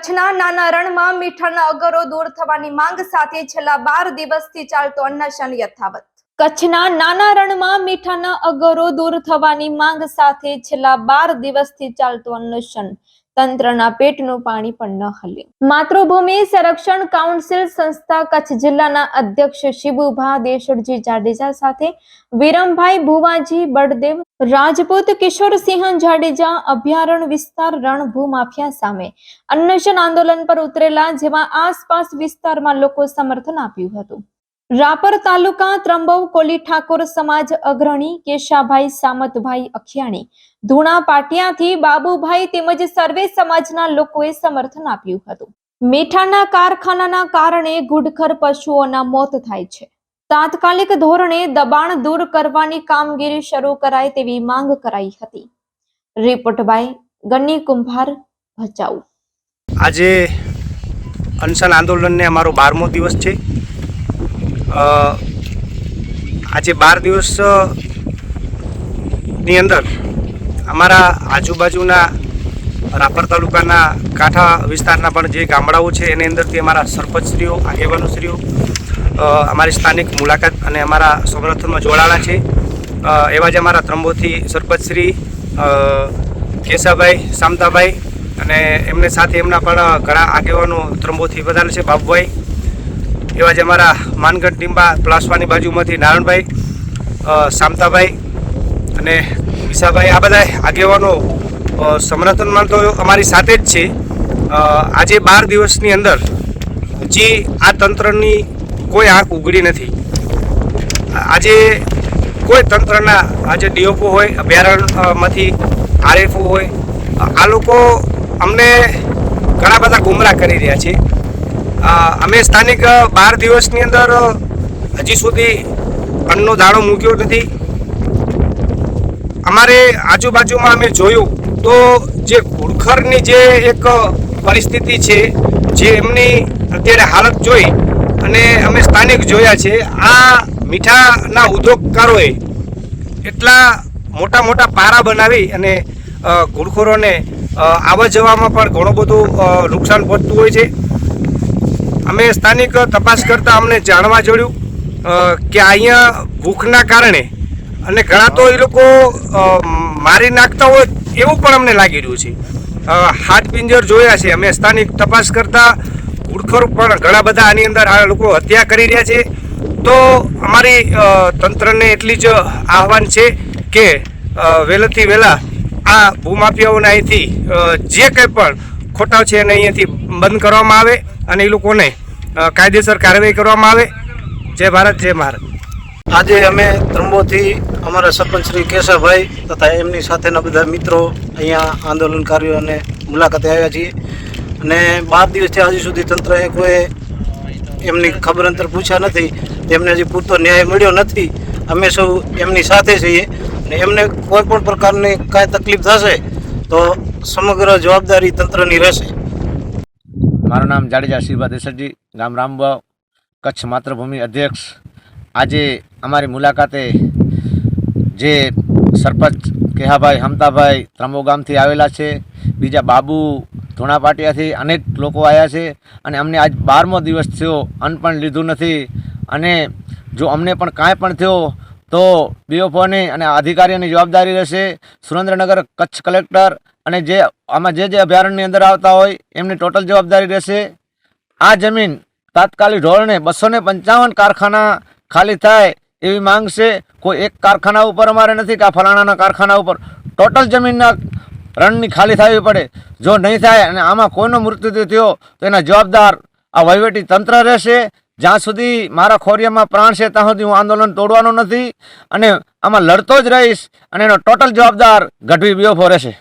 કચ્છના નાના રણમાં મીઠાના અગરો દૂર થવાની માંગ સાથે છેલ્લા બાર દિવસથી ચાલતો અન્નશન યથાવત. કચ્છના નાના રણમાં મીઠાના અગરો દૂર થવાની માંગ સાથે છેલ્લા બાર દિવસથી ચાલતો અન્નશન તંત્રના પેટનું પાણી પણ ન હલ્યું માતૃભૂમિ સંરક્ષણ કાઉન્સિલ સંસ્થા કચ્છ જિલ્લાના અધ્યક્ષ શિબુભા દેશરજી જાડેજા સાથે વિરમભાઈ ભુવાજી બળદેવ, રાજપૂત કિશોરસિંહ જાડેજા, અભયારણ્ય વિસ્તાર રણ ભૂમાફિયા સામે અન્વેષણ આંદોલન પર ઉતરેલા જેમાં આસપાસ વિસ્તારમાં લોકો સમર્થન આપ્યું હતું. રાપર તાલુકા ત્રંબવ કોલી ઠાકોર સમાજ અગ્રણી કેશાભાઈ સામતભાઈ અખિયાણી. ધૂણા પાટિયાથી બાબુભાઈ તેમજ સર્વે સમાજના લોકોએ સમર્થન આપ્યું હતું. મીઠાના કારખાનાના કારણે ગુડખર પશુઓના મોત થાય છે. તાત્કાલિક ધોરણે દબાણ દૂર કરવાની કામગીરી શરૂ કરાય તેવી માંગ કરાઈ હતી. રિપોર્ટ બાય ગન્ની કુંભાર ભચાઉ. આજે અનશન આંદોલનને અમારો બારમો દિવસ છે. આજે બાર દિવસની અંદર અમારા આજુબાજુના રાપર તાલુકાના કાંઠા વિસ્તારના પણ જે ગામડાઓ છે, એની અંદરથી અમારા સરપંચશ્રીઓ, આગેવાનોશ્રીઓ અમારી સ્થાનિક મુલાકાત અને અમારા સમર્થનમાં જોડાણા છે. એવા જ અમારા ત્રંબોથી સરપંચશ્રી કેશાભાઈ સામતાભાઈ અને એમને સાથે એમના પણ ઘણા આગેવાનો ત્રંબોથી વધારે છે, બાબુભાઈ. એવા જ અમારા માનગઢ ટીંબા પ્લાસવાની બાજુમાંથી નારણભાઈ સામતાભાઈ અને વિશાભાઈ આ બધા આગેવાનો સમર્થનમાં તો અમારી સાથે જ છે. આજે બાર દિવસની અંદર હજી આ તંત્રની કોઈ આંખ ઉઘડી નથી. આજે કોઈ તંત્રના, આજે ડીઓપો હોય, અભયારણ્યમાંથી આરએફઓ હોય, આ લોકો અમને ઘણા બધા ગુમરાહ કરી રહ્યા છે. અમે સ્થાનિક બાર દિવસની અંદર હજી સુધી અન્નનો દાણો મૂક્યો નથી. અમારે આજુબાજુમાં અમે જોયું તો જે ઘુડખરની જે એક પરિસ્થિતિ છે, જે એમની અત્યારે હાલત જોઈ અને અમે સ્થાનિક જોયા છે, આ મીઠાના ઉદ્યોગકારોએ એટલા મોટા મોટા પારા બનાવી અને ઘુડખોરોને આવવા જવામાં પણ ઘણું બધું નુકસાન પહોંચતું હોય છે. અમે સ્થાનિક તપાસ કરતાં અમને જાણવા જોડ્યું કે અહીંયા ભૂખના કારણે અને ઘણા તો એ લોકો મારી નાખતા હોય એવું પણ અમને લાગી રહ્યું છે. હાથ પિંજર જોયા છે. અમે સ્થાનિક તપાસ કરતાં ઘૂડખોર પણ ઘણા બધા આની અંદર આ લોકો હત્યા કરી રહ્યા છે. તો અમારી તંત્રને એટલી જ આહવાન છે કે વહેલાથી વહેલા આ ભૂમાફિયાઓને અહીંથી જે કંઈ પણ ખોટા છે એને અહીંયાથી બંધ કરવામાં આવે. અને એ લોકોને કાયદેસર કાર્યવાહી કરવામાં આવે. જય ભારત જય ભારત. આજે અમે ત્રંબોથી અમારા સરપંચ શ્રી કેશવભાઈ તથા એમની સાથેના બધા મિત્રો અહીંયા આંદોલનકારીઓ અને મુલાકાતે આવ્યા છીએ. અને બાર દિવસથી હજી સુધી તંત્રએ કોઈ એમની ખબર અંતર પૂછ્યા નથી. તેમને હજી પૂરતો ન્યાય મળ્યો નથી. અમે સૌ એમની સાથે છીએ. અને એમને કોઈ પણ પ્રકારની કાંઈ તકલીફ થશે તો સમગ્ર જવાબદારી તંત્રની રહેશે. મારું નામ જાડેજા શિવભા દેસરજી ગામ રામબાવ કચ્છ માતૃભૂમિ અધ્યક્ષ. આજે અમારી મુલાકાતે જે સરપંચ કેહાભાઈ, હમતાભાઈ ત્રંબો ગામથી આવેલા છે, બીજા બાબુ ધોણાપાટિયાથી અનેક લોકો આવ્યા છે અને અમને આજ બારમો દિવસ થયો, અન્ન પણ લીધું નથી. અને જો અમને પણ કાંઈ પણ થયો, તો બીઓફોની અને અધિકારીઓની જવાબદારી રહેશે. સુરેન્દ્રનગર કચ્છ કલેક્ટર અને જે આમાં જે જે અભયારણ્યની અંદર આવતા હોય, એમની ટોટલ જવાબદારી રહેશે. આ જમીન તાત્કાલિક ધોરણે બસો પંચાવન કારખાના ખાલી થાય એવી માંગ છે. કોઈ એક કારખાના ઉપર અમારે નથી કે આ ફલાણાના કારખાના ઉપર. ટોટલ જમીનના રણની ખાલી થવી પડે. જો નહીં થાય અને આમાં કોઈનો મૃત્યુ થયો, તો એના જવાબદાર આ વહીવટી તંત્ર રહેશે. જ્યાં સુધી મારા ખોરિયામાં પ્રાણ છે, ત્યાં સુધી હું આંદોલન તોડવાનો નથી અને આમાં લડતો જ રહીશ અને એનો ટોટલ જવાબદાર ગઢવી બીઓફો રહેશે.